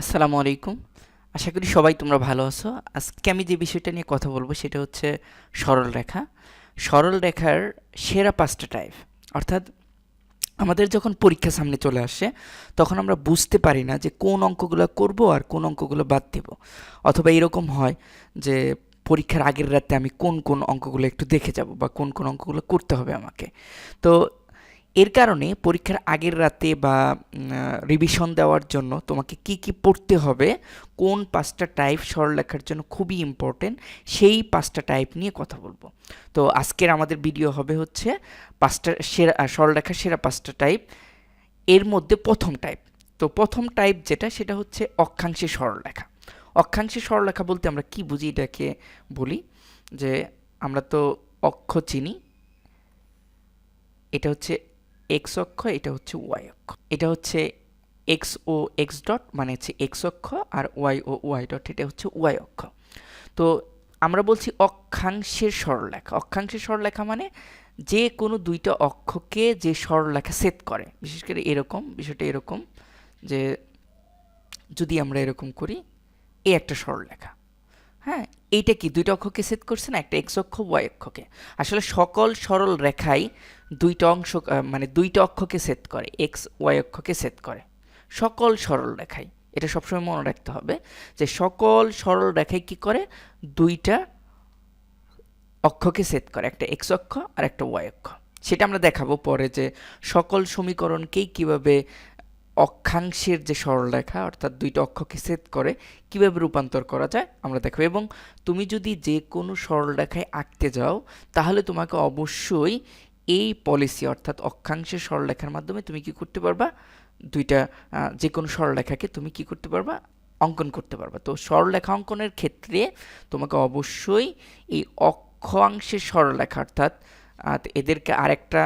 আসসালামু আলাইকুম। আশা করি সবাই তোমরা ভালো আছো। আজকে আমি যে বিষয়টা নিয়ে কথা বলব সেটা হচ্ছে সরল রেখা। সরল রেখার সেরা পাঁচটা টাইপ। অর্থাৎ আমাদের যখন পরীক্ষা সামনে চলে আসে, তখন আমরা বুঝতে পারি না যে কোন অঙ্কগুলো করব আর কোন অঙ্কগুলো বাদ দেব। অথবা এরকম হয় যে পরীক্ষার আগের রাতে আমি কোন কোন অঙ্কগুলো একটু দেখে যাব বা কোন কোন অঙ্কগুলো করতে হবে আমাকে। তো এর কারণে পরীক্ষার আগের রাতে বা রিভিশন দেওয়ার জন্য তোমাকে কি কি পড়তে হবে, কোন পাঁচটা টাইপ সরলরেখার জন্য খুবই ইম্পর্টেন্ট সেই পাঁচটা টাইপ নিয়ে কথা বলব। তো আজকের আমাদের ভিডিও হবে হচ্ছে পাঁচটা সেরা সরলরেখার সেরা পাঁচটা টাইপের মধ্যে প্রথম টাইপ তো প্রথম টাইপ যেটা, সেটা হচ্ছে অক্ষাংশে সরলরেখা। অক্ষাংশে সরলরেখা বলতে আমরা কি বুঝি, এটাকে বলি? যে আমরা তো অক্ষ চিনি, এটা হচ্ছে এক্স অক্ষ, এটা হচ্ছে ওয়াই অক্ষ। এটা হচ্ছে এক্স ও এক্স ডট মানে হচ্ছে এক্স অক্ষ আর ওয়াই ও ওয়াই ডট এটা হচ্ছে ওয়াই অক্ষ। তো আমরা বলছি অক্ষাংশের সরলরেখা। অক্ষাংশের সরলরেখা মানে যে কোনো দুইটা অক্ষকে যে সরলরেখা সেট করে। বিশেষ করে এরকম, বিষয়টা এরকম যে যদি আমরা এরকম করি এই একটা সরলরেখা। হ্যাঁ। এইটা কি? দুইটা অক্ষকে সেট করছে না একটা এক্স অক্ষ ওয়াই অক্ষকে। আসলে সকল সরল রেখাই দুইটা অংশ মানে দুইটা অক্ষকে সেট করে এক্স ওয়াই অক্ষকে সেট করে। সকল সরল রেখাই। এটা সবসময় মনে রাখতে হবে যে সকল সরল রেখাই কি করে? দুইটা অক্ষকে সেট করে, একটা এক্স অক্ষ আর একটা ওয়াই অক্ষ। সেটা আমরা দেখাবো পরে যে সকল সমীকরণকেই কীভাবে অক্ষাংশের যে সরলরেখা, অর্থাৎ দুইটা অক্ষকে সেট করে কীভাবে রূপান্তর করা যায়, আমরা দেখো এবং তুমি যদি যে কোনো সরলরেখায় আঁকতে যাও, তাহলে তোমাকে অবশ্যই এই পলিসি অর্থাৎ অক্ষাংশের সরলরেখার মাধ্যমে তুমি কি করতে পারবা? দুইটা যে কোনো সরলরেখাকে তুমি কি করতে পারবা? অঙ্কন করতে পারবা। তো সরলরেখা অঙ্কনের ক্ষেত্রে তোমাকে অবশ্যই এই অক্ষাংশের সরলরেখা, অর্থাৎ এদেরকে আরেকটা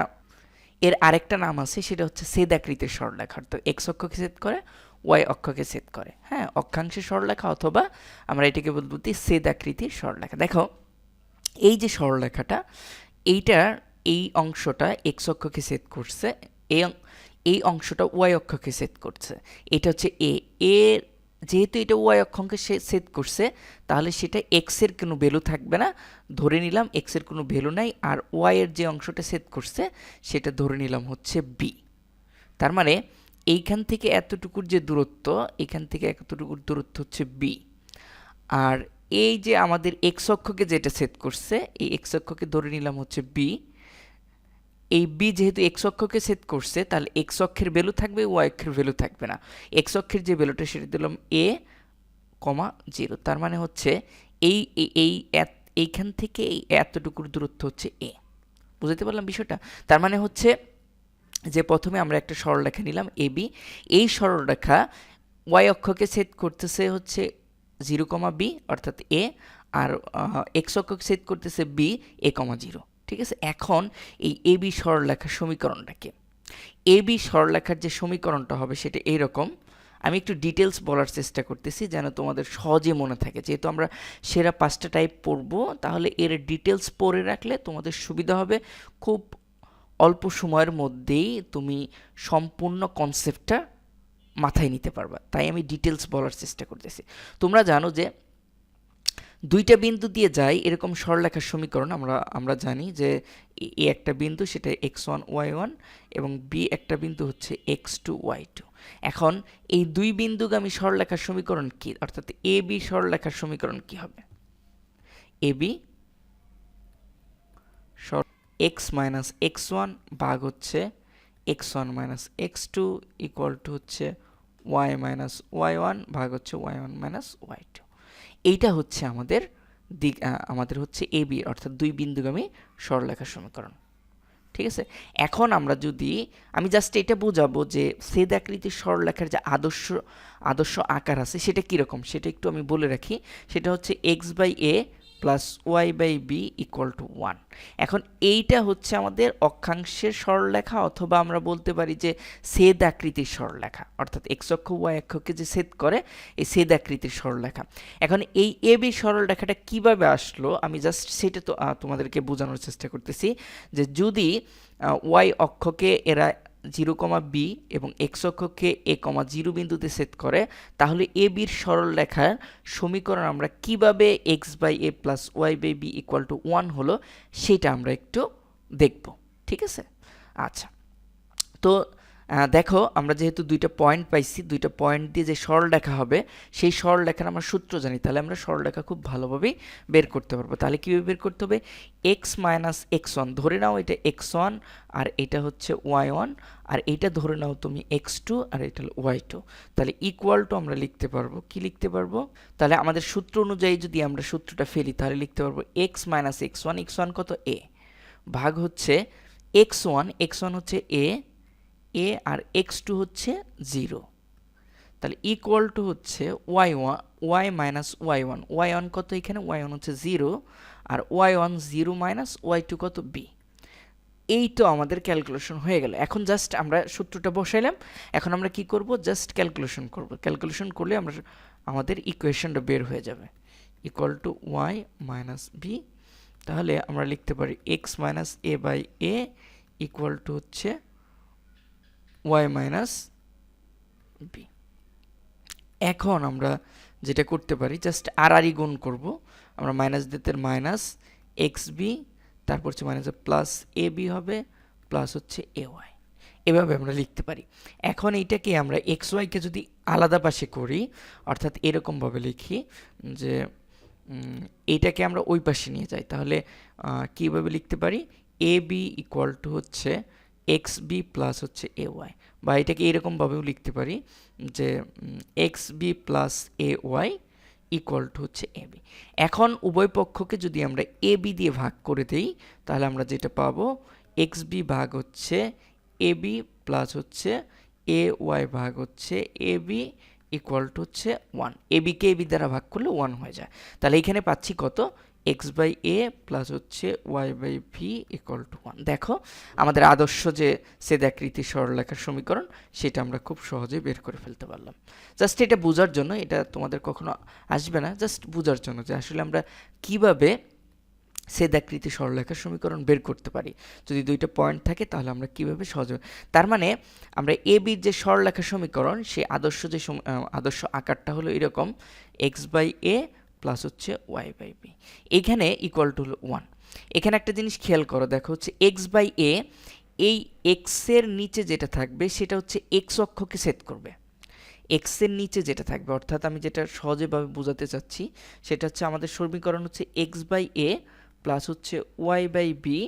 এর আরেকটা নাম আছে, সেটা হচ্ছে সেদাকৃতির সরলরেখা অর্থাৎ এক্স অক্ষকে সেট করে ওয়াই অক্ষকে সেট করে। হ্যাঁ অক্ষাংশে সরলরেখা অথবা আমরা এটাকে বলতে সেদাকৃতির সরলরেখা দেখো, এই যে সরলরেখাটা এইটার এই অংশটা এক্স অক্ষকে সেট করছে, এই এই অংশটা ওয়াই অক্ষকে সেট করছে। এটা হচ্ছে এ এর যেহেতু এটা ওয়াই অক্ষকে সে সেট করছে, তাহলে সেটা এক্সের কোনো ভ্যালু থাকবে না। ধরে নিলাম এক্সের কোনো ভ্যালু নাই, আর ওয়াইয়ের যে অংশটা সেট করছে, সেটা ধরে নিলাম হচ্ছে বি তার মানে এইখান থেকে এতটুকুর যে দূরত্ব, এখান থেকে এতটুকুর দূরত্ব হচ্ছে বি আর এই যে আমাদের এক্স অক্ষকে যেটা সেট করছে, এই এক্স অক্ষকে ধরে নিলাম হচ্ছে বি এই বি যেহেতু এক্স অক্ষকে সেট করছে, তাহলে এক্স অক্ষের ভ্যালু থাকবে ওয়াই অক্ষের ভ্যালু থাকবে না। এক্স অক্ষের যে ভ্যালুটা সেটা দিলাম এ কমা জিরো তার মানে হচ্ছে এই এই এইখান থেকে এই এতটুকুর দূরত্ব হচ্ছে এ বুঝতে পারলাম বিষয়টা? তার মানে হচ্ছে যে প্রথমে আমরা একটা সরলরেখা নিলাম এ বি এই সরলরেখা ওয়াই অক্ষকে সেট করতেছে হচ্ছে জিরো কমা বি অর্থাৎ এ আর এক্স অক্ষকে সেট করতেছে বি এ কমা জিরো ঠিক আছে? এখন এই এ বি সরলরেখার সমীকরণটাকে। এ বি সরলরেখার যে সমীকরণটা হবে সেটা এইরকম। আমি একটু ডিটেলস বলার চেষ্টা করতেছি যেন তোমাদের সহজে মনে থাকে। যেহেতু আমরা সেরা পাঁচটা টাইপ পড়ব, তাহলে এর ডিটেলস পড়ে রাখলে তোমাদের সুবিধা হবে। খুব অল্প সময়ের মধ্যেই তুমি সম্পূর্ণ কনসেপ্টটা মাথায় নিতে পারবা। তাই আমি ডিটেলস বলার চেষ্টা করতেছি। তোমরা জানো যে দুইটা বিন্দু দিয়ে যাই এরকম সরলেখার সমীকরণ আমরা আমরা জানি যে এ একটা বিন্দু সেটা এক্স ওয়ান, ওয়াই ওয়ান এবং বি একটা বিন্দু হচ্ছে এক্স টু, ওয়াই টু। এখন এই দুই বিন্দুগামী সরলেখার সমীকরণ কি? অর্থাৎ এ বি সরলেখার সমীকরণ কি হবে? A B X minus X one ভাগ হচ্ছে X one minus X two equal to হচ্ছে ওয়াই মাইনাস ওয়াই ওয়ান ভাগ হচ্ছে Y one minus Y two. এইটা হচ্ছে আমাদের দিক আমাদের হচ্ছে এ বি অর্থাৎ দুই বিন্দুগামী সরলরেখা সমীকরণ। ঠিক আছে? এখন আমরা যদি, আমি জাস্ট এটা বোঝাবো যে সেদ আকৃতির সরলরেখার যে আদর্শ আদর্শ আকার আছে, সেটা কীরকম? সেটা একটু আমি বলে রাখি। সেটা হচ্ছে X by A plus Y by B equal to one এখন এইটা হচ্ছে আমাদের অক্ষাংশের সরলরেখা অথবা আমরা বলতে পারি যে সেদ আকৃতির সরলরেখা। অর্থাৎ এক্স অক্ষ ওয়াই অক্ষকে যে সেদ করে, এই সেদ আকৃতির সরলরেখা। এখন এই এ বি সরলরেখাটা কীভাবে আসলো? আমি জাস্ট সেটা তো তোমাদেরকে বোঝানোর চেষ্টা করতেছি যে যদি ওয়াই অক্ষকে এরা জিরো কমা বি এবং এক্স অক্ষকে এ কমা জিরো বিন্দুতে সেট করে, তাহলে এ বির সরল রেখার সমীকরণ আমরা কীভাবে X by A plus Y by B equal to one হলো, সেটা আমরা একটু দেখব, ঠিক আছে? আচ্ছা তো দেখো, আমরা যেহেতু দুইটা পয়েন্ট পাইছি, দুইটা পয়েন্ট দিয়ে যে সরল রেখা হবে, সেই সরল রেখার আমরা সূত্র জানি, তাহলে আমরা সরল রেখা খুব ভালোভাবেই বের করতে পারব। তাহলে কীভাবে বের করতে হবে? এক্স মাইনাস এক্স ওয়ান ধরে নাও এটা এক্স ওয়ান আর এটা হচ্ছে ওয়াই ওয়ান আর এটা ধরে নাও তুমি এক্স টু আর এটা ওয়াই টু তাহলে ইকুয়াল টু আমরা লিখতে পারব, কি লিখতে পারব? তাহলে আমাদের সূত্র অনুযায়ী যদি আমরা সূত্রটা ফেলি, তাহলে লিখতে পারব X minus X one X one কত এ ভাগ হচ্ছে এক্স ওয়ান এক্স ওয়ান হচ্ছে এ এ আর এক্স টু হচ্ছে জিরো তাহলে ইকুয়াল টু হচ্ছে Y one Y minus Y one Y one কত এখানে? ওয়াই ওয়ান হচ্ছে জিরো আর Y one zero minus Y two কত? বি এই তো আমাদের ক্যালকুলেশন হয়ে গেল। এখন জাস্ট আমরা সূত্রটা বসাইলাম। এখন আমরা কি করব? জাস্ট ক্যালকুলেশন করব। ক্যালকুলেশন করলে আমরা আমাদের ইকুয়েশনটা বের হয়ে যাবে। Equal to Y minus B তাহলে আমরা লিখতে পারি X minus A by A equal to হচ্ছে ওয়াই মাইনাস বি এখন আমরা যেটা করতে পারি জাস্ট আর আরই গুণ করব। আমরা মাইনাস দিতে মাইনাস এক্স বি তারপর হচ্ছে মাইনাস প্লাস এ বি হবে প্লাস হচ্ছে এ ওয়াই এভাবে আমরা লিখতে পারি। এখন এইটাকে আমরা এক্স ওয়াইকে যদি আলাদা পাশে করি অর্থাৎ এরকমভাবে লিখি যে এইটাকে আমরা ওই পাশে নিয়ে যাই। তাহলে কীভাবে লিখতে পারি? এ বি ইকুয়াল টু হচ্ছে এক্স বি প্লাস হচ্ছে এ ওয়াই বা এটাকে এরকমভাবেও লিখতে পারি যে X B plus A Y equal to হচ্ছে এ বি এখন উভয় পক্ষকে যদি আমরা এ বি দিয়ে ভাগ করে দেই, তাহলে আমরা যেটা পাবো এক্স বি ভাগ হচ্ছে এ বি প্লাস হচ্ছে এ ওয়াই ভাগ হচ্ছে এ বি ইকুয়াল টু হচ্ছে ওয়ান এ বিকে এ বি দ্বারা ভাগ করলে ওয়ান হয়ে যায়। তাহলে এখানে পাচ্ছি কত? এক্স বাই এ প্লাস হচ্ছে Y by V equal to one দেখো, আমাদের আদর্শ যে সেদাকৃতি সরলরেখার সমীকরণ, সেটা আমরা খুব সহজেই বের করে ফেলতে পারলাম। জাস্ট এটা বোঝার জন্য, এটা তোমাদের কখনো আসবে না জাস্ট বোঝার জন্য যে আসলে আমরা কীভাবে সেদাকৃতি সরলরেখার সমীকরণ বের করতে পারি। যদি দুইটা পয়েন্ট থাকে, তাহলে আমরা কীভাবে সহজে তার মানে আমরা এ বির যে সরলরেখা সমীকরণ সেই আদর্শ যে আদর্শ আকারটা হলো এরকম এক্স বাই এ প্লাস হচ্ছে ওয়াই বাই বি এখানে ইকুয়াল টু হলো ওয়ান এখানে একটা জিনিস খেয়াল করো, দেখো হচ্ছে এক্স বাই এ এই এক্সের নিচে যেটা থাকবে সেটা হচ্ছে এক্স অক্ষকে সেট করবে। এক্সের নিচে যেটা থাকবে, অর্থাৎ আমি যেটা সহজেভাবে বোঝাতে চাচ্ছি, সেটা হচ্ছে আমাদের সমীকরণ হচ্ছে এক্স বাই এ প্লাস হচ্ছে Y by B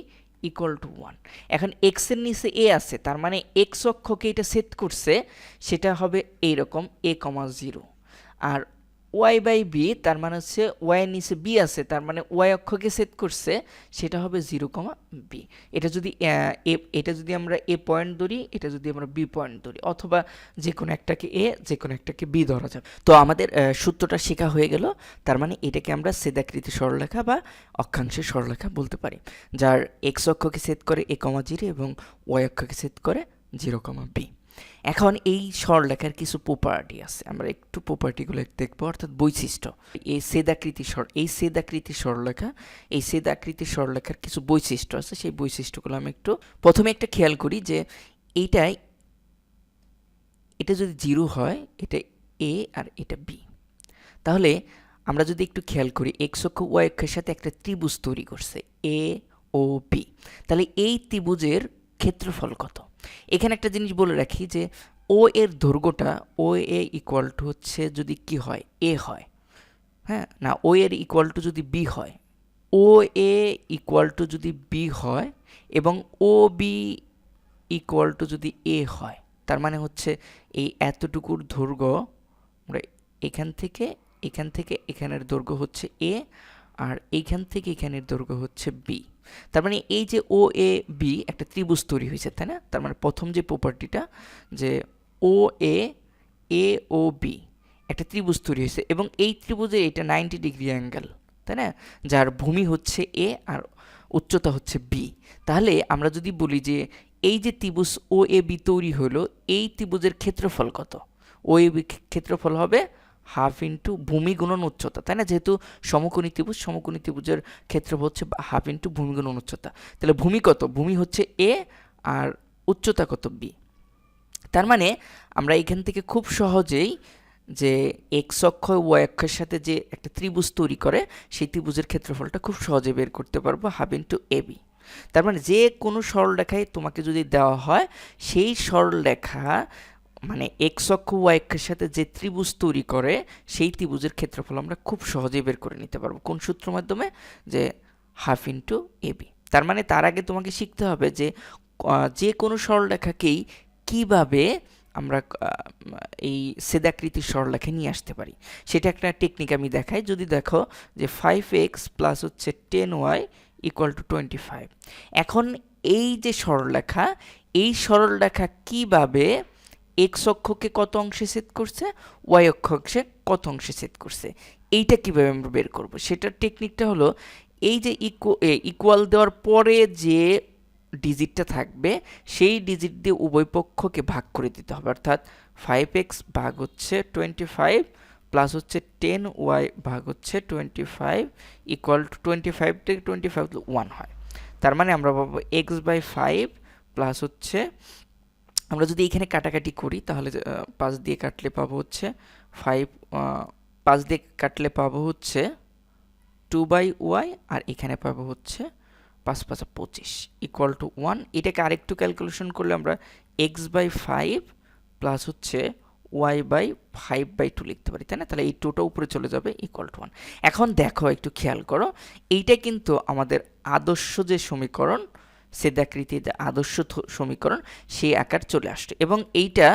equal to one এখন এক্সের নিচে এ আছে, তার মানে এক্স অক্ষকে এটা সেট করছে, সেটা হবে এইরকম এ কমা জিরো আর ওয়াই বাই বি, তার মানে হচ্ছে ওয়াইয়ের নিচে বি আছে, তার মানে ওয়াই অক্ষকে সেট করছে, সেটা হবে জিরো কমা বি এটা যদি এটা যদি আমরা এ পয়েন্ট ধরি, এটা যদি আমরা বি পয়েন্ট ধরি, অথবা যে কোনো একটাকে এ, যে কোনো একটাকে বি ধরা যাবে তো আমাদের সূত্রটা শেখা হয়ে গেল, তার মানে এটাকে আমরা সেদাকৃতি সরলরেখা বা অক্ষাংশের সরলরেখা বলতে পারি, যার এক্স অক্ষকে সেট করে এ কমা জিরো এবং ওয়াই অক্ষকে সেট করে জিরো কমা বি এখন এই সরলরেখার কিছু প্রপার্টি আছে। আমরা একটু প্রপার্টিগুলো দেখব, অর্থাৎ বৈশিষ্ট্য। এই সেদাকৃতি সর এই সেদাকৃতি সরলরেখা এই সেদাকৃতি সরলরেখার কিছু বৈশিষ্ট্য আছে। সেই বৈশিষ্ট্যগুলো আমি একটু প্রথমে একটা খেয়াল করি যে এইটাই, এটা যদি জিরো হয়, এটা এ আর এটা বি তাহলে আমরা যদি একটু খেয়াল করি এক্স অক্ষ ওয়াই অক্ষের সাথে একটা ত্রিভুজ তৈরি করছে এ ও বি তাহলে এই ত্রিভুজের ক্ষেত্রফল কত? এখানে একটা জিনিস বলে রাখি যে ও এর দৈর্ঘ্যটা ও এ ইকুয়াল টু হচ্ছে যদি কি হয় এ হয়। হ্যাঁ? না ও এর ইকুয়াল টু যদি বি হয় ও এ ইকুয়াল টু যদি বি হয় এবং ও বি ইকুয়াল টু যদি এ হয়, তার মানে হচ্ছে এই এতটুকুর দৈর্ঘ্য, আমরা এখান থেকে এখান থেকে এখানের দৈর্ঘ্য হচ্ছে এ আর এইখান থেকে এখানের দৈর্ঘ্য হচ্ছে বি তার মানে এই যে ও এ বি একটা ত্রিভুজ তৈরি হয়েছে, তাই না? তার মানে প্রথম যে প্রপার্টিটা যে ও এ এ ও বি একটা ত্রিভুজ তৈরি হয়েছে এবং এই ত্রিভুজে এটা নাইনটি ডিগ্রি অ্যাঙ্গেল তাই না? যার ভূমি হচ্ছে এ আর উচ্চতা হচ্ছে বি তাহলে আমরা যদি বলি যে এই যে ত্রিভুজ ও এ বি তৈরি হলো, এই ত্রিভুজের ক্ষেত্রফল কত? ও এ বি ক্ষেত্রফল হবে হাফ ইন্টু ভূমি গুণন উচ্চতা তাই না? যেহেতু সমকোণী ত্রিভুজ সমকোণী ত্রিভুজের ক্ষেত্রফল হচ্ছে হাফ ইন্টু ভূমি গুণন উচ্চতা তাহলে ভূমি কত? ভূমি হচ্ছে এ আর উচ্চতা কত? বি তার মানে আমরা এখান থেকে খুব সহজেই যে এক্স অক্ষ ওয়াই অক্ষের সাথে যে একটা ত্রিভুজ তৈরি করে, সেই ত্রিভুজের ক্ষেত্রফলটা খুব সহজে বের করতে পারব হাফ ইন্টু এবি তার মানে যে কোনো সরলরেখায় তোমাকে যদি দেওয়া হয়, সেই সরলরেখা মানে এক্স অক্ষ ওয়াই অক্ষের সাথে যে ত্রিভুজ তৈরি করে, সেই ত্রিভুজের ক্ষেত্রফল আমরা খুব সহজেই বের করে নিতে পারব। কোন সূত্র মাধ্যমে? যে হাফ ইন্টু এবি তার মানে তার আগে তোমাকে শিখতে হবে যে যে কোনো সরলরেখাকেই কীভাবে আমরা এই সেদাকৃতির সরলরেখা নিয়ে আসতে পারি। সেটা একটা টেকনিক আমি দেখাই। যদি দেখো যে ফাইভ এক্স প্লাস হচ্ছে ten Y equal to twenty five এখন এই যে সরলরেখা, এই সরলরেখা কীভাবে এক্স অক্ষকে কত অংশে সেট করছে? ওয়াই অক্ষকে কত অংশে সেট করছে? এইটা কীভাবে আমরা বের করব? সেটার টেকনিকটা হলো এই যে ইকুয়াল দেওয়ার পরে যে ডিজিটটা থাকবে, সেই ডিজিট দিয়ে উভয় পক্ষকে ভাগ করে দিতে হবে। অর্থাৎ ফাইভ এক্স ভাগ হচ্ছে টোয়েন্টি ফাইভ প্লাস হচ্ছে টেন ওয়াই ভাগ হচ্ছে twenty five equal to twenty five থেকে টোয়েন্টি ফাইভ ওয়ান হয়। তার মানে আমরা পাবো এক্স বাই ফাইভ প্লাস হচ্ছে আমরা যদি এখানে কাটাকাটি করি, তাহলে পাঁচ দিয়ে কাটলে পাবো হচ্ছে ফাইভ পাঁচ দিয়ে কাটলে পাবো হচ্ছে টু বাই ওয়াই আর এখানে পাবো হচ্ছে পাঁচ পাঁচ পঁচিশ ইকুয়াল টু ওয়ান এটাকে আরেকটু ক্যালকুলেশন করলে আমরা এক্স বাই ফাইভ প্লাস হচ্ছে Y by five by two লিখতে পারি, তাই না? তাহলে এই টুটা উপরে চলে যাবে ইকুয়াল টু ওয়ান এখন দেখো, একটু খেয়াল করো, এইটা কিন্তু আমাদের আদর্শ যে সমীকরণ সেদাকৃতির আদর্শ সমীকরণ, সেই আকার চলে আসছে। এবং এইটা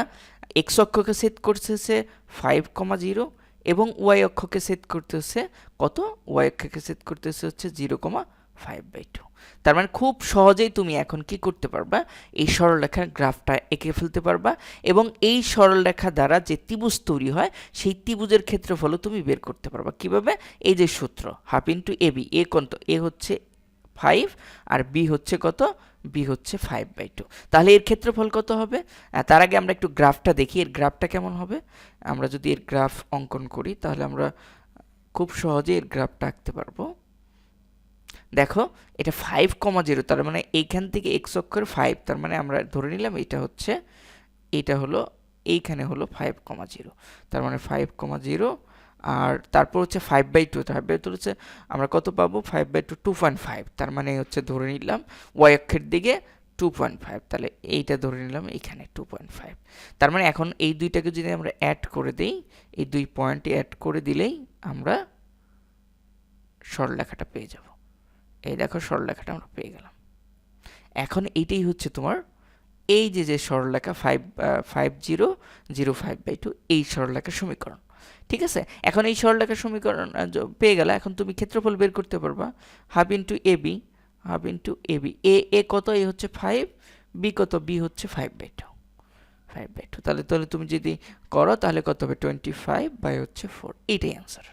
এক্স অক্ষকে সেট করতেছে ফাইভ কমা জিরো এবং ওয়াই অক্ষকে সেট করতেছে কত? ওয়াই অক্ষকে সেট করতেছে হচ্ছে zero comma five by two তার মানে খুব সহজেই তুমি এখন কি করতে পারবা? এই সরলরেখার গ্রাফটা এঁকে ফেলতে পারবা এবং এই সরলরেখা দ্বারা যে ত্রিভুজ তৈরি হয়, সেই ত্রিভুজের ক্ষেত্রফলও তুমি বের করতে পারবা। কীভাবে? এই যে সূত্র half into A B A কত? এ হচ্ছে ফাইভ আর বি হচ্ছে কত? বি হচ্ছে ফাইভ বাই টু তাহলে এর ক্ষেত্রফল কত হবে? তার আগে আমরা একটু গ্রাফটা দেখি। এর গ্রাফটা কেমন হবে? আমরা যদি এর গ্রাফ অঙ্কন করি, তাহলে আমরা খুব সহজে এর গ্রাফটা আঁকতে পারব। দেখো, এটা ফাইভ কমা জিরো তার মানে এইখান থেকে এক্স অক্ষর ফাইভ তার মানে আমরা ধরে নিলাম এটা হচ্ছে, এটা হলো, এইখানে হলো ফাইভ কমা জিরো তার মানে ফাইভ কমা জিরো আর তারপর হচ্ছে five by two five by two হচ্ছে আমরা কত পাবো? Five by two two point five তার মানে হচ্ছে ধরে নিলাম ওয়াই অক্ষের দিকে টু পয়েন্ট ফাইভ তাহলে এইটা ধরে নিলাম এখানে টু পয়েন্ট ফাইভ তার মানে এখন এই দুইটাকে যদি আমরা অ্যাড করে দিই, এই দুই পয়েন্ট অ্যাড করে দিলেই আমরা সরলরেখাটা পেয়ে যাব। এই দেখো সরলরেখাটা আমরা পেয়ে গেলাম। এখন এইটাই হচ্ছে তোমার এই যে যে সরলরেখা five five zero zero five by two এই সরলরেখার সমীকরণ। ঠিক আছে? এখন এই সরলরেখার সমীকরণ পেয়ে গেলে এখন তুমি ক্ষেত্রফল বের করতে পারবা। Half into A B, half into A B. A A কত? এ হচ্ছে ফাইভ বি কত? বি হচ্ছে five by two five by two তাহলে তাহলে তুমি যদি করো, তাহলে কত হবে? টোয়েন্টি ফাইভ বাই হচ্ছে ফোর এইটাই অ্যান্সার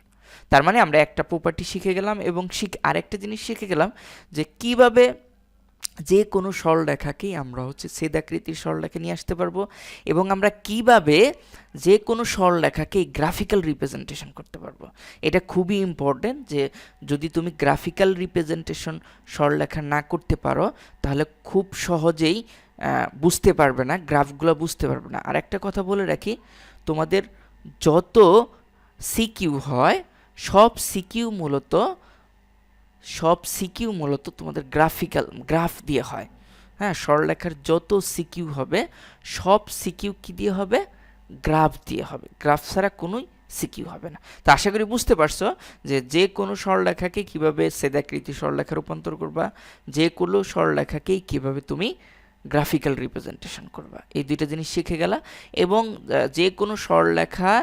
তার মানে আমরা একটা প্রপার্টি শিখে গেলাম এবং শিখ, আরেকটা জিনিস শিখে গেলাম যে কীভাবে যে কোনো সরলরেখাকেই আমরা হচ্ছে সেদাকৃতির সরলরেখা নিয়ে আসতে পারব এবং আমরা কীভাবে যে কোনো সরলরেখাকে গ্রাফিক্যাল রিপ্রেজেন্টেশন করতে পারব। এটা খুবই ইম্পর্টেন্ট যে যদি তুমি গ্রাফিক্যাল রিপ্রেজেন্টেশন সরলরেখা না করতে পারো, তাহলে খুব সহজেই বুঝতে পারবে না, গ্রাফগুলো বুঝতে পারবে না। আর একটা কথা বলে রাখি, তোমাদের যত সিকিউ হয়, সব সিকিউ মূলত সব সিকিউ মূলত তোমাদের গ্রাফিক্যাল গ্রাফ দিয়ে হয়। হ্যাঁ সরলরেখার যত সিকিউ হবে, সব সিকিউ কি দিয়ে হবে? গ্রাফ দিয়ে হবে। গ্রাফ ছাড়া কোনোই সিকিউ হবে না। তো আশা করি বুঝতে পারছ যে যে কোনো সরলরেখাকে কীভাবে সেদাকৃতি সরলরেখা রূপান্তর করবা, যে কোনো সরলরেখাকেই কীভাবে তুমি গ্রাফিক্যাল রিপ্রেজেন্টেশন করবা। এই দুইটা জিনিস শিখে গেলা এবং যে কোনো সরলরেখা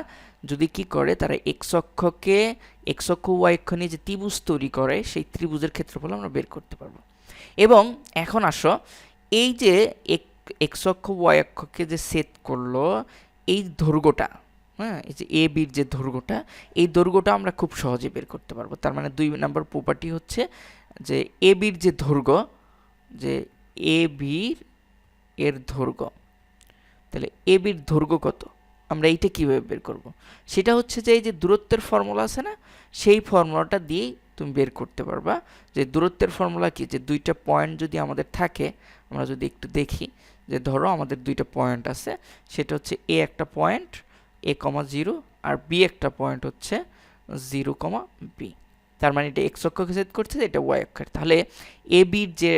যদি কি করে, তারা এক্স অক্ষকে এক্স অক্ষ ওয়াই অক্ষ নিয়ে যে ত্রিভুজ তৈরি করে, সেই ত্রিভুজের ক্ষেত্রফল আমরা বের করতে পারব। এবং এখন আসো, এই যে এক্স অক্ষ ওয়াই অক্ষকে যে সেট করল, এই দৈর্ঘ্যটা হ্যাঁ এই যে এ বির যে দৈর্ঘ্যটা, এই দৈর্ঘ্যটা আমরা খুব সহজে বের করতে পারব। তার মানে দুই নম্বর প্রপার্টি হচ্ছে যে এ বির যে দৈর্ঘ্য, যে এ বির এর দৈর্ঘ্য, তাহলে এ বির দৈর্ঘ্য কত? আমরা এইটা কীভাবে বের করব? সেটা হচ্ছে যে এই যে দূরত্বের ফর্মুলা আছে না, সেই ফর্মুলাটা দিয়েই তুমি বের করতে পারবা। যে দূরত্বের ফর্মুলা কি? যে দুইটা পয়েন্ট যদি আমাদের থাকে, আমরা যদি একটু দেখি, যে ধরো আমাদের দুইটা পয়েন্ট আছে, সেটা হচ্ছে এ একটা পয়েন্ট এ কমা জিরো আর বি একটা পয়েন্ট হচ্ছে জিরো কমা বি তার মানে এটা এক্স অক্ষকে সেট করছে, এটা ওয়াই অক্ষের। তাহলে এ বির যে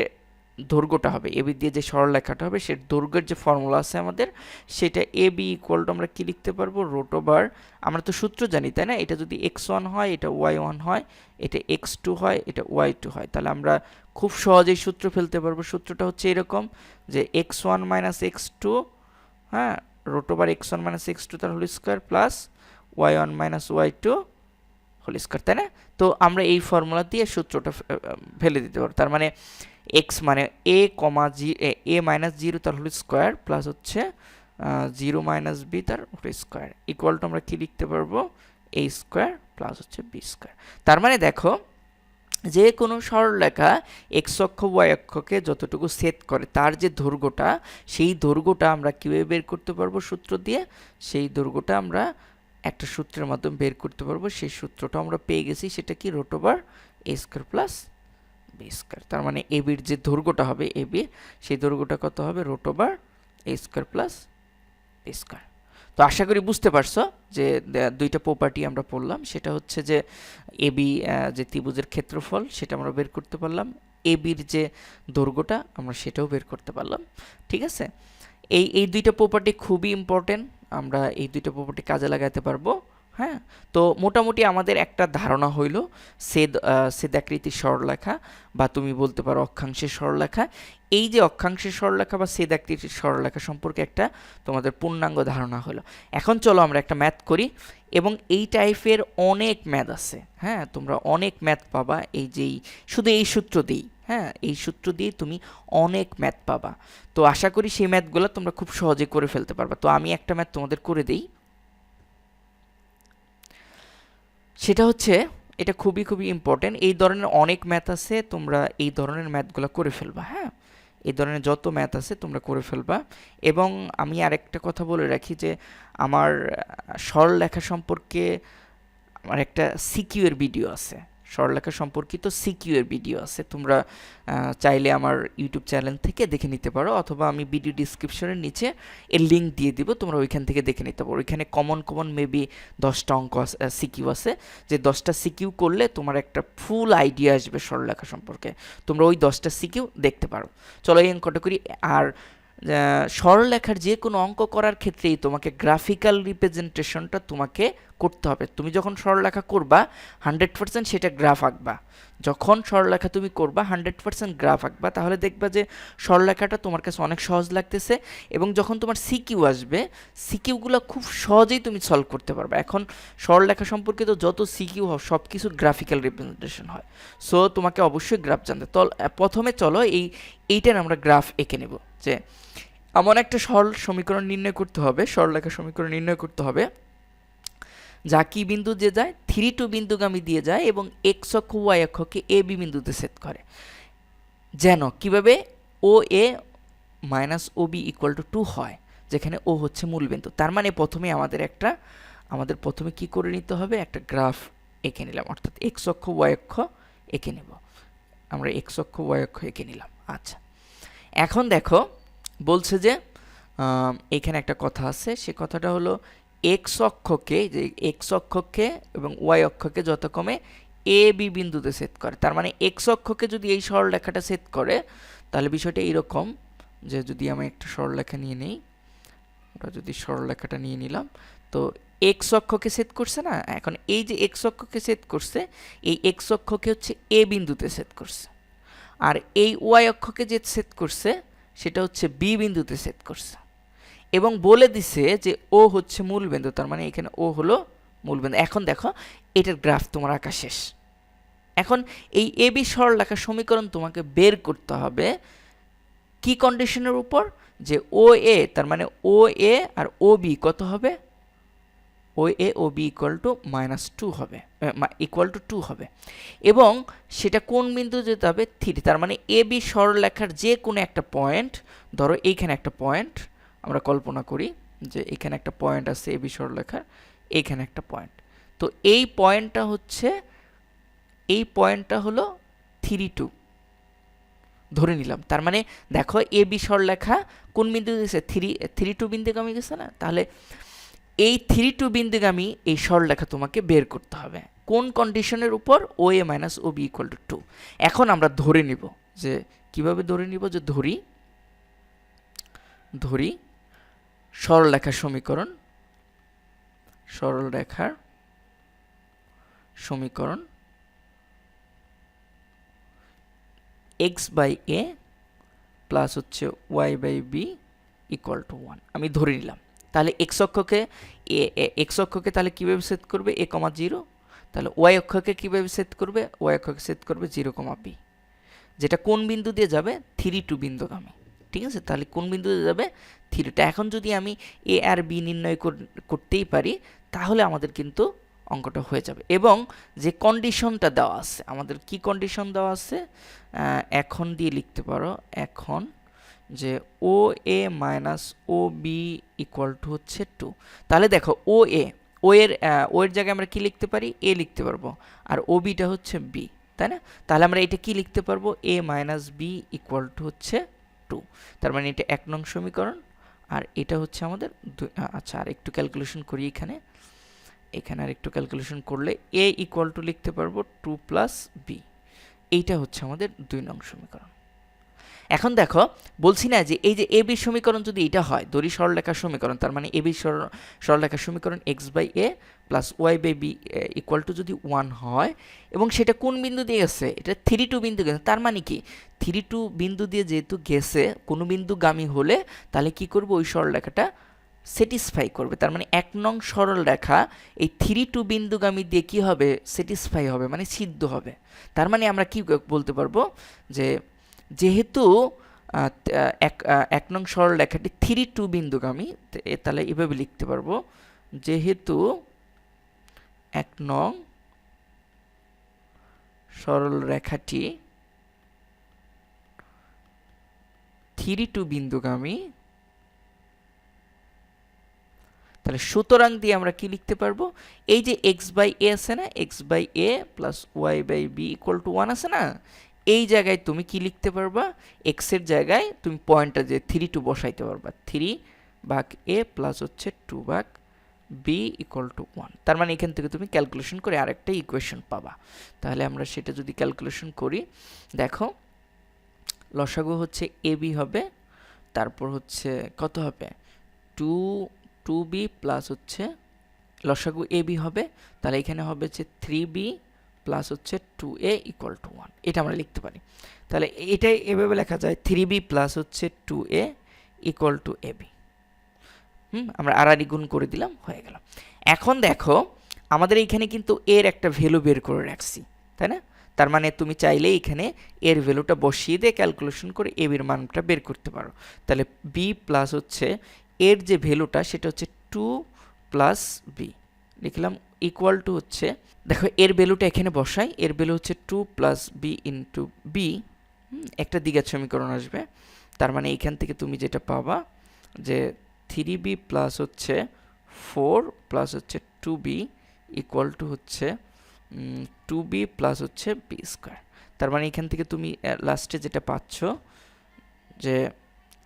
দৈর্ঘ্যটা হবে এবি দিয়ে যে সরলরেখাটা হবে, সে দৈর্ঘ্যের যে ফর্মুলা আছে আমাদের, সেটা এ বি ইকুয়াল টু আমরা কী লিখতে পারব? রোটোবার আমরা তো সূত্র জানি, তাই না? এটা যদি এক্স ওয়ান হয়, এটা ওয়াই ওয়ান হয়, এটা এক্স টু হয়, এটা ওয়াই টু হয়। তাহলে আমরা খুব সহজেই সূত্র ফেলতে পারব। সূত্রটা হচ্ছে এরকম যে X one minus X two হ্যাঁ? Root over X one minus X two তার whole square plus Y one minus Y two whole square তাই না? তো আমরা এই ফর্মুলা দিয়ে সূত্রটা ফেলে দিতে পারব। তার মানে এক্স মানে A comma G A minus zero তার হোল স্কোয়ার প্লাস হচ্ছে জিরো মাইনাস বি তার স্কোয়ার ইকুয়াল টু আমরা কী লিখতে পারব? এ স্কোয়ার প্লাস হচ্ছে বি স্কোয়ার তার মানে দেখো, যে কোনো সরলরেখা এক্স অক্ষ ওয়াই অক্ষকে যতটুকু সেট করে, তার যে দৈর্ঘ্যটা, সেই দৈর্ঘ্যটা আমরা কীভাবে বের করতে পারব সূত্র দিয়ে? সেই দৈর্ঘ্যটা আমরা একটা সূত্রের মাধ্যমে বের করতে পারব। সেই সূত্রটা আমরা পেয়ে গেছি, সেটা কি root over A square plus B square. তার মানে এ বির যে দৈর্ঘ্যটা হবে, এ বি সেই দৈর্ঘ্যটা কত হবে? Root over A square plus B square. তো আশা করি বুঝতে পারছ যে দুইটা প্রপার্টি আমরা পড়লাম। সেটা হচ্ছে যে, এ বি যে ত্রিভুজের ক্ষেত্রফল, সেটা আমরা বের করতে পারলাম। এ বির যে দৈর্ঘ্যটা, আমরা সেটাও বের করতে পারলাম। ঠিক আছে? এই এই দুইটা প্রপার্টি খুবই ইম্পর্টেন্ট আমরা এই দুইটা প্রপার্টি কাজে লাগাতে পারব। হ্যাঁ? তো মোটামুটি আমাদের একটা ধারণা হইল সেদ সেদাকৃতির সরলরেখা বা তুমি বলতে পারো অক্ষাংশের সরলরেখা। এই যে অক্ষাংশের সরলরেখা বা সেদাকৃতির সরলরেখা সম্পর্কে একটা তোমাদের পূর্ণাঙ্গ ধারণা হলো এখন চলো আমরা একটা ম্যাথ করি এবং এই টাইপের অনেক ম্যাথ আছে হ্যাঁ? তোমরা অনেক ম্যাথ পাবা এই যেই, শুধু এই সূত্র দিই হ্যাঁ? এই সূত্র দিয়ে তুমি অনেক ম্যাথ পাবা। তো আশা করি সেই ম্যাথগুলো তোমরা খুব সহজে করে ফেলতে পারবা। তো আমি একটা ম্যাথ তোমাদের করে দিই। সেটা হচ্ছে, এটা খুবই খুবই ইম্পর্টেন্ট এই ধরনের অনেক ম্যাথ আছে, তোমরা এই ধরনের ম্যাথগুলো করে ফেলবা হ্যাঁ? এই ধরনের যত ম্যাথ আছে, তোমরা করে ফেলবা। এবং আমি আরেকটা কথা বলে রাখি যে, আমার সরল লেখা সম্পর্কে আমার একটা সিকিউর ভিডিও আছে। সরলেখা সম্পর্কিত সিকিউ এর ভিডিও আছে। তোমরা চাইলে আমার ইউটিউব চ্যানেল থেকে দেখে নিতে পারো, অথবা আমি ভিডিও ডিসক্রিপশনের নিচে এর লিঙ্ক দিয়ে দিব, তোমরা ওইখান থেকে দেখে নিতে পারো। ওইখানে কমন কমন মেবি দশটা অঙ্ক সিকিউ আছে। যে দশটা সিকিউ করলে তোমার একটা ফুল আইডিয়া আসবে সরলেখা সম্পর্কে। তোমরা ওই দশটা সিকিউ দেখতে পারো। চলো এই অঙ্কটা করি। আর সরলরেখার যে কোনো অঙ্ক করার ক্ষেত্রেই তোমাকে গ্রাফিক্যাল রিপ্রেজেন্টেশনটা তোমাকে করতে হবে। তুমি যখন সরলরেখা করবা হান্ড্রেড পার্সেন্ট সেটা গ্রাফ আঁকবা। যখন সরলরেখা তুমি করবা হান্ড্রেড পার্সেন্ট গ্রাফ আঁকবা। তাহলে দেখবা যে সরলরেখাটা তোমার কাছে অনেক সহজ লাগতেছে এবং যখন তোমার সিকিউ আসবে সিকিউগুলো খুব সহজেই তুমি সলভ করতে পারবে। এখন সরলরেখা সম্পর্কিত যত সিকিউ হয় সব কিছু গ্রাফিক্যাল রিপ্রেজেন্টেশন হয়। সো তোমাকে অবশ্যই গ্রাফ জানতে তল প্রথমে চলো, এই এইটার আমরা গ্রাফ এঁকে নেব। যে এমন একটা সরল সমীকরণ নির্ণয় করতে হবে সরলরেখা সমীকরণ নির্ণয় করতে হবে, যা কি বিন্দু দিয়ে যায়? থ্রি টু বিন্দুগামী দিয়ে যায় এবং এক্স অক্ষ ওয়াই অক্ষকে এ বি বিন্দুতে সেট করে। যেন কীভাবে? O A minus O B equal to two হয়, যেখানে ও হচ্ছে মূল বিন্দু। তার মানে প্রথমে আমাদের একটা, আমাদের প্রথমে কি করে নিতে হবে? একটা গ্রাফ এঁকে নিলাম, অর্থাৎ এক্স অক্ষ ওয়াই অক্ষ এঁকে নেব। আমরা এক্স অক্ষ ওয়াই অক্ষ এঁকে নিলাম। আচ্ছা। এখন দেখো, বলছে যে এখানে একটা কথা আছে, সে কথাটা হলো এক্স অক্ষকে যে এক্স অক্ষকে এবং ওয়াই অক্ষকে যথাক্রমে এ বি বিন্দুতে সেট করে। তার মানে এক্স অক্ষকে যদি এই সরলরেখাটা সেট করে, তাহলে বিষয়টা এইরকম যে যদি আমি একটা সরলরেখা নিয়ে নিই, ওটা যদি সরলরেখাটা নিয়ে নিলাম, তো এক্স অক্ষকে সেট করছে না? এখন এই যে এক্স অক্ষকে সেট করছে, এই এক্স অক্ষকে হচ্ছে এ বিন্দুতে সেট করছে। আর এই ওয়াই অক্ষকে যে সেট করছে, সেটা হচ্ছে বি বিন্দুতে সেট করছে। এবং বলে দিছে যে ও হচ্ছে মূলবিন্দু তার মানে এখানে ও হলো মূলবিন্দু এখন দেখো, এটার গ্রাফ তোমার আঁকা শেষ। এখন এই এ বি সরল সরলরেখা সমীকরণ তোমাকে বের করতে হবে কি কন্ডিশনের উপর? যে ও এ, তার মানে ও এ আর ও বি কত হবে? O A O B equal to minus two হবে ইকুয়াল টু টু হবে। এবং সেটা কোন বিন্দু যেতে হবে? থ্রি তার মানে এ বি সরলরেখার যে কোনো একটা পয়েন্ট ধরো এইখানে একটা পয়েন্ট আমরা কল্পনা করি যে এখানে একটা পয়েন্ট আছে, এ বি সরলরেখার এইখানে একটা পয়েন্ট তো এই পয়েন্টটা হচ্ছে, এই পয়েন্টটা হলো থ্রি টু ধরে নিলাম। তার মানে দেখো এ বি সরলেখা কোন বিন্দু গেছে? থ্রি থ্রি টু বিন্দু কমে গেছে না? তাহলে এই থ্রি টু বিন্দুগামী এই সরলেখা তোমাকে বের করতে হবে। কোন কন্ডিশনের উপর? O A minus O B equal to two এখন আমরা ধরে নিব যে, কীভাবে ধরে নিব? যে ধরি ধরি সরলরেখার সমীকরণ সরলরেখার সমীকরণ এক্স বাই এ প্লাস হচ্ছে y by b equal to one আমি ধরে নিলাম। তাহলে এক্স অক্ষকে এক্স অক্ষকে তাহলে কীভাবে সেট করবে? এ কমা জিরো তাহলে ওয়াই অক্ষকে কীভাবে সেট করবে? ওয়াই অক্ষকে সেট করবে জিরো কমা বি যেটা কোন বিন্দু দিয়ে যাবে? থ্রি টু বিন্দু বিন্দুগামী। ঠিক আছে? তাহলে কোন বিন্দু দিয়ে যাবে? থ্রিটা এখন যদি আমি এ আর বি নির্ণয় করতেই পারি, তাহলে আমাদের কিন্তু অঙ্কটা হয়ে যাবে। এবং যে কন্ডিশনটা দেওয়া আছে, আমাদের কি কন্ডিশন দেওয়া আছে? এখন দিয়ে লিখতে পারো। এখন যে o a minus o b equal to হচ্ছে টু তাহলে দেখো ও এ ও এর ও এর জায়গায় আমরা কি লিখতে পারি? এ লিখতে পারব। আর ও বিটা হচ্ছে বি তাই না? তাহলে আমরা এটা কি লিখতে পারব? A minus b equal to হচ্ছে টু তার মানে এটা এক নং সমীকরণ। আর এটা হচ্ছে আমাদের আচ্ছা আর একটু ক্যালকুলেশন করি এখানে। এখানে আর একটু ক্যালকুলেশন করলে এ ইকুয়াল টু লিখতে পারব টু প্লাস বি এইটা হচ্ছে আমাদের দুই নং সমীকরণ। এখন দেখো, বলছি না যে এই যে এ, বি সমীকরণ যদি এটা হয়, দড়ি সরলরেখার সমীকরণ, তার মানে এ, বি সরলরেখার সমীকরণ x by a plus y by b equal to যদি ওয়ান হয়, এবং সেটা কোন বিন্দু দিয়ে গেছে? এটা থ্রি টু বিন্দু গেছে। তার মানে কি? থ্রি টু বিন্দু দিয়ে যেহেতু গেছে, কোনো বিন্দুগামী হলে তাহলে কি করব? ওই সরলরেখাটা স্যাটিসফাই করবে। তার মানে এক নং সরল রেখা এই থ্রি টু বিন্দুগামী দিয়ে কী হবে? স্যাটিসফাই হবে মানে সিদ্ধ হবে। তার মানে আমরা কি বলতে পারব? যে যেহেতু এক নং সরল রেখাটি থ্রি টু বিন্দুগামী তাহলে এভাবে লিখতে পারব। যেহেতু এক নং সরল রেখাটি থ্রি টু বিন্দুগামী, তাহলে সুতরাং দিয়ে আমরা কি লিখতে পারব? এই যে এক্স বাই এ আছে না? X by a plus y by b equal to one আছে না? এই জায়গায় তুমি কি লিখতে পারবা? এক্সের জায়গায় তুমি পয়েন্টটা যে থ্রি টু বসাইতে পারবা। থ্রি ভাগ এ প্লাস হচ্ছে টু ভাগ বি ইকুয়াল টু ওয়ান তার মানে এখান থেকে তুমি ক্যালকুলেশন করে আরেকটা ইকুয়েশন পাবা। তাহলে আমরা সেটা যদি ক্যালকুলেশন করি, দেখো, লসাগু হচ্ছে এ বি হবে, তারপর হচ্ছে কত হবে? টু টু বি প্লাস হচ্ছে, লসাগু এ বি হবে, তাহলে এখানে হবে যে থ্রি বি প্লাস হচ্ছে two a equal to one এটা আমরা লিখতে পারি। তাহলে এটাই এভাবে লেখা যায় থ্রি বি প্লাস হচ্ছে two a equal to a b হুম? আমরা আড়াআড়ি গুণ করে দিলাম, হয়ে গেল। এখন দেখো, আমাদের এইখানে কিন্তু এর একটা ভ্যালু বের করে রাখছি, তাই না? তার মানে তুমি চাইলে এখানে এর ভ্যালুটা বসিয়ে দিয়ে ক্যালকুলেশন করে এ বির মানটা বের করতে পারো। তাহলে বি প্লাস হচ্ছে, এর যে ভ্যালুটা সেটা হচ্ছে টু প্লাস বি লিখলাম ইকুয়াল টু হচ্ছে, দেখো এর ভ্যালুটা এখানে বসাই, এর ভ্যালু হচ্ছে two plus b into b একটা দ্বিঘাত সমীকরণ আসবে। তার মানে এখান থেকে তুমি যেটা পাবা যে থ্রি বি প্লাস হচ্ছে ফোর প্লাস হচ্ছে টু বি ইকুয়াল টু হচ্ছে টু বি প্লাস হচ্ছে বি স্কোয়ার তার মানে এখান থেকে তুমি লাস্টে যেটা পাচ্ছ যে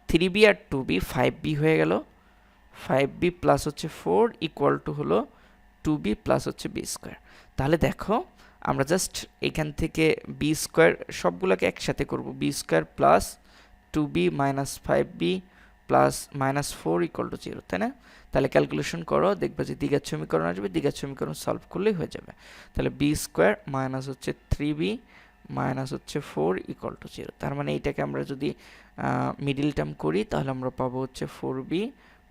থ্রি বি আর টু বি ফাইভ বি হয়ে গেল। ফাইভ বি প্লাস হচ্ছে ফোর ইকুয়াল টু হলো টু বি প্লাস হচ্ছে বি স্কোয়ার তাহলে দেখো, আমরা জাস্ট এখান থেকে বি স্কোয়ার সবগুলোকে একসাথে করব। B square plus two b minus five b plus minus four equal to zero তাই না? তাহলে ক্যালকুলেশন করো, দেখবে যে দ্বিঘাত সমীকরণ আসবে, দ্বিঘাত সমীকরণ সলভ করলেই হয়ে যাবে। তাহলে বি স্কোয়ার মাইনাস হচ্ছে থ্রি বি মাইনাস হচ্ছে ফোর ইকুয়াল টু জিরো তার মানে এইটাকে আমরা যদি মিডিল টার্ম করি, তাহলে আমরা পাবো হচ্ছে ফোর বি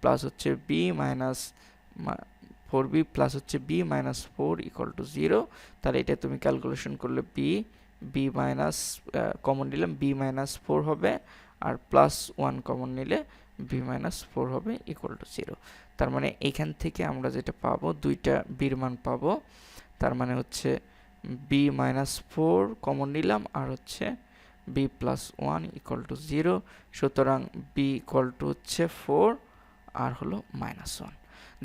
প্লাস হচ্ছে b minus four b plus হচ্ছে b minus four equal to zero তাহলে এটা তুমি ক্যালকুলেশন করলে বি বি মাইনাস কমন নিলাম বি মাইনাস ফোর হবে, আর প্লাস ওয়ান কমন নিলে বি মাইনাস ফোর হবে ইকুয়াল টু জিরো তার মানে এইখান থেকে আমরা যেটা পাবো, দুইটা বির মান পাবো, তার মানে হচ্ছে বি মাইনাস ফোর কমন নিলাম, আর হচ্ছে b plus one equal to zero সুতরাং বি ইকুয়াল টু হচ্ছে ফোর আর হলো মাইনাস ওয়ান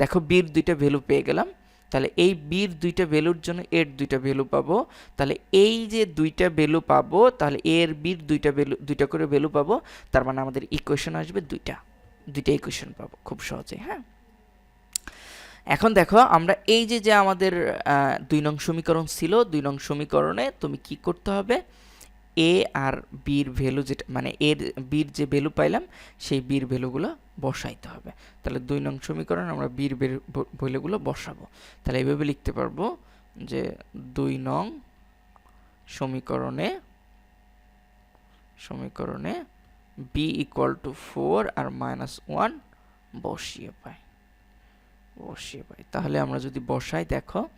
দেখো বির দুইটা ভ্যালু পেয়ে গেলাম, তাহলে এই বির দুইটা ভ্যালুর জন্য এর দুইটা ভ্যালু পাবো, তাহলে এই যে দুইটা ভ্যালু পাবো, তাহলে এর বির দুইটা ভ্যালু দুইটা করে ভ্যালু পাবো, তার মানে আমাদের ইকুয়েশন আসবে দুইটা দুইটা ইকুয়েশন পাবো, খুব সহজে হ্যাঁ? এখন দেখো, আমরা এই যে যে আমাদের দুই নং সমীকরণ ছিল, দুই নং সমীকরণে তুমি কি করতে হবে? এ আর বির ভ্যালু যেটা মানে এর বির যে ভ্যালু পাইলাম, সেই বির ভ্যালুগুলো বসাইতে হবে। তাহলে দুই নং সমীকরণ আমরা বির ভ্যালুগুলো বসাবো। তাহলে এইভাবে লিখতে পারব যে দুই নং সমীকরণে সমীকরণে বি ইকুয়াল টু ফোর আর মাইনাস ওয়ান বসিয়ে পাই। বসিয়ে পাই। তাহলে আমরা যদি বসাই, দেখো,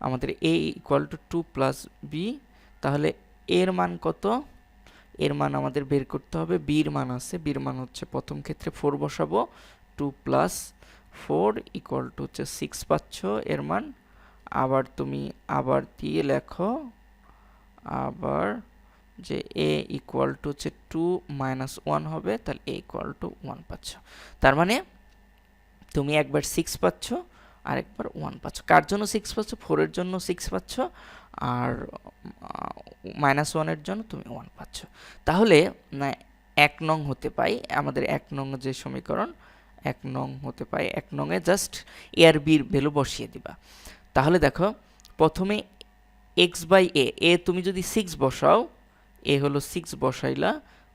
আমাদের a equal to two plus b তাহলে এর মান কত? এর মান আমাদের বের করতে হবে। বির মান আছে। বির মান হচ্ছে প্রথম ক্ষেত্রে ফোর বসাবো। Two plus four equal to হচ্ছে সিক্স পাচ্ছ। এর মান আবার তুমি আবার দিয়ে লেখো। আবার যে এ ইকুয়াল টু হচ্ছে টু মাইনাস ওয়ান হবে, তাহলে এ ইকুয়াল টু ওয়ান পাচ্ছ। তার মানে তুমি একবার সিক্স পাচ্ছ আর একবার ওয়ান পাচ্ছ। কার জন্য সিক্স পাচ্ছ? ফোরের জন্য সিক্স পাচ্ছ। আর মাইনাস ওয়ানের জন্য তুমি ওয়ান পাচ্ছ। তাহলে এক নং হতে পাই, আমাদের এক নং যে সমীকরণ, এক নং হতে পাই, এক নংয়ে জাস্ট এ আর বির ভ্যালু বসিয়ে দিবা। তাহলে দেখো, প্রথমে এক্স বাই এ এ তুমি যদি সিক্স বসাও এ হলো সিক্স বসাইলা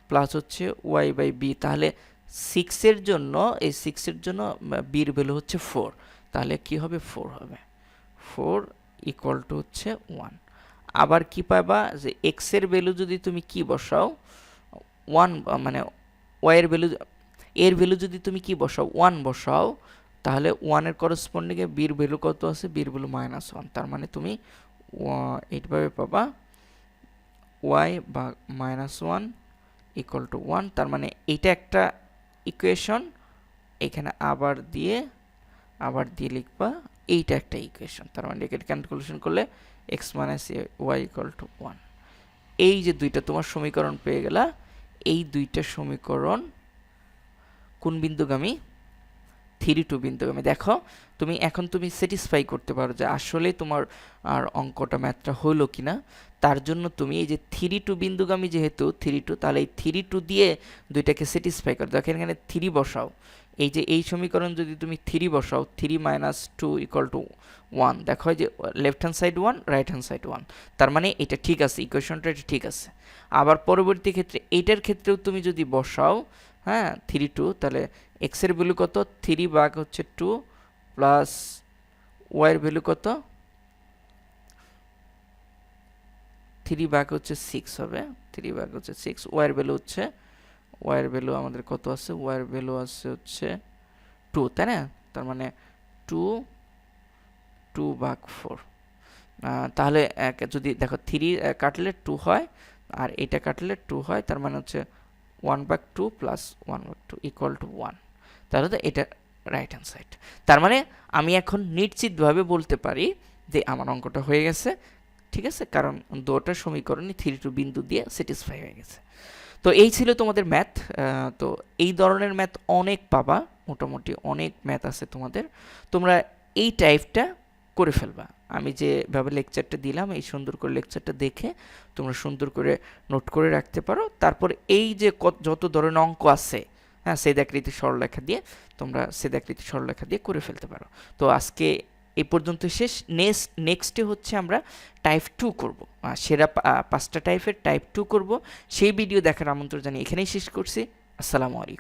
প্লাস হচ্ছে ওয়াই বাই বি তাহলে সিক্সের জন্য, এই সিক্সের জন্য বির ভ্যালু হচ্ছে ফোর তাহলে কি হবে? ফোর হবে। ফোর ইকুয়াল টু হচ্ছে ওয়ান আবার কি পাবা? যে এক্সের ভ্যালু যদি তুমি কি বসাও ওয়ান মানে ওয়াইয়ের ভ্যালু এর ভ্যালু যদি তুমি কি বসাও ওয়ান বসাও, তাহলে ওয়ানের করসপন্ডিংয়ে বির ভ্যালু কত আছে? বির ভ্যালু মাইনাস ওয়ান তার মানে তুমি এইভাবে পাবা ওয়াই বা minus one equal to one তার মানে এইটা একটা ইকুয়েশন এখানে আবার দিয়ে আবার দিয়ে লিখবা এইটা একটা ইকুয়েশন তার মানে এখানে ক্যালকুলেশন করলে x minus y equal to one এই যে দুইটা তোমার সমীকরণ পেয়ে গেলা, এই দুইটা সমীকরণ কোন বিন্দুগামী? Three two বিন্দুগামী। দেখো, তুমি এখন তুমি স্যাটিসফাই করতে পারো যে আসলে তোমার আর অঙ্কটা ম্যাথটা হলো কি না তার জন্য তুমি এই যে থ্রি টু বিন্দুগামী যেহেতু থ্রি টু তাহলে এই থ্রি টু দিয়ে দুইটাকে স্যাটিসফাই করো। দেখো এখানে থ্রি বসাও। এই যে এই সমীকরণ যদি তুমি থ্রি বসাও three minus two equal to one দেখো যে left hand side one right hand side one তার মানে এটা ঠিক আছে ইকুয়েশনটা এটা ঠিক আছে। আবার পরবর্তী ক্ষেত্রে, এইটার ক্ষেত্রেও তুমি যদি বসাও হ্যাঁ থ্রি টু তাহলে এক্সের ভ্যালু কত? থ্রি ভাগ হচ্ছে টু প্লাস ওয়াইয়ের ভ্যালু কত? থ্রি ভাগ হচ্ছে সিক্স হবে থ্রি ভাগ হচ্ছে সিক্স ওয়াইয়ের ভ্যালু হচ্ছে ওয়াইয়ের ভ্যালু আমাদের কত আছে? ওয়াইয়ের ভ্যালু আছে হচ্ছে টু তাই না? তার মানে টু টু ভাগ ফোর তাহলে যদি দেখো থ্রি কাটলে টু হয়, আর এটা কাটলে টু হয়, তার মানে হচ্ছে one by two plus one by two equal to one তাহলে তো এটা রাইট হ্যান্ড সাইড তার মানে আমি এখন নিশ্চিতভাবে বলতে পারি যে আমার অঙ্কটা হয়ে গেছে, ঠিক আছে? কারণ দুটা সমীকরণই থ্রি টু বিন্দু দিয়ে স্যাটিসফাই হয়ে গেছে। তো এই ছিল তোমাদের ম্যাথ তো এই ধরনের ম্যাথ অনেক পাবা, মোটামুটি অনেক ম্যাথ আছে তোমাদের। তোমরা এই টাইপটা করে ফেলবা। আমি যেভাবে লেকচারটা দিলাম, এই সুন্দর করে লেকচারটা দেখে তোমরা সুন্দর করে নোট করে রাখতে পারো। তারপর এই যে যত ধরনের অঙ্ক আছে হ্যাঁ সেদাকৃতি সরলরেখা দিয়ে তোমরা সেদাকৃতি সরলরেখা দিয়ে করে ফেলতে পারো। তো আজকে এই পর্যন্ত শেষ। নেক্সট নেক্সটে হচ্ছে আমরা টাইপ টু করব। সেরা পাঁচটা টাইপের টাইপ টু করব। সেই ভিডিও দেখার আমন্ত্রণ জানিয়ে এখানেই শেষ করছি। আসসালামু আলাইকুম।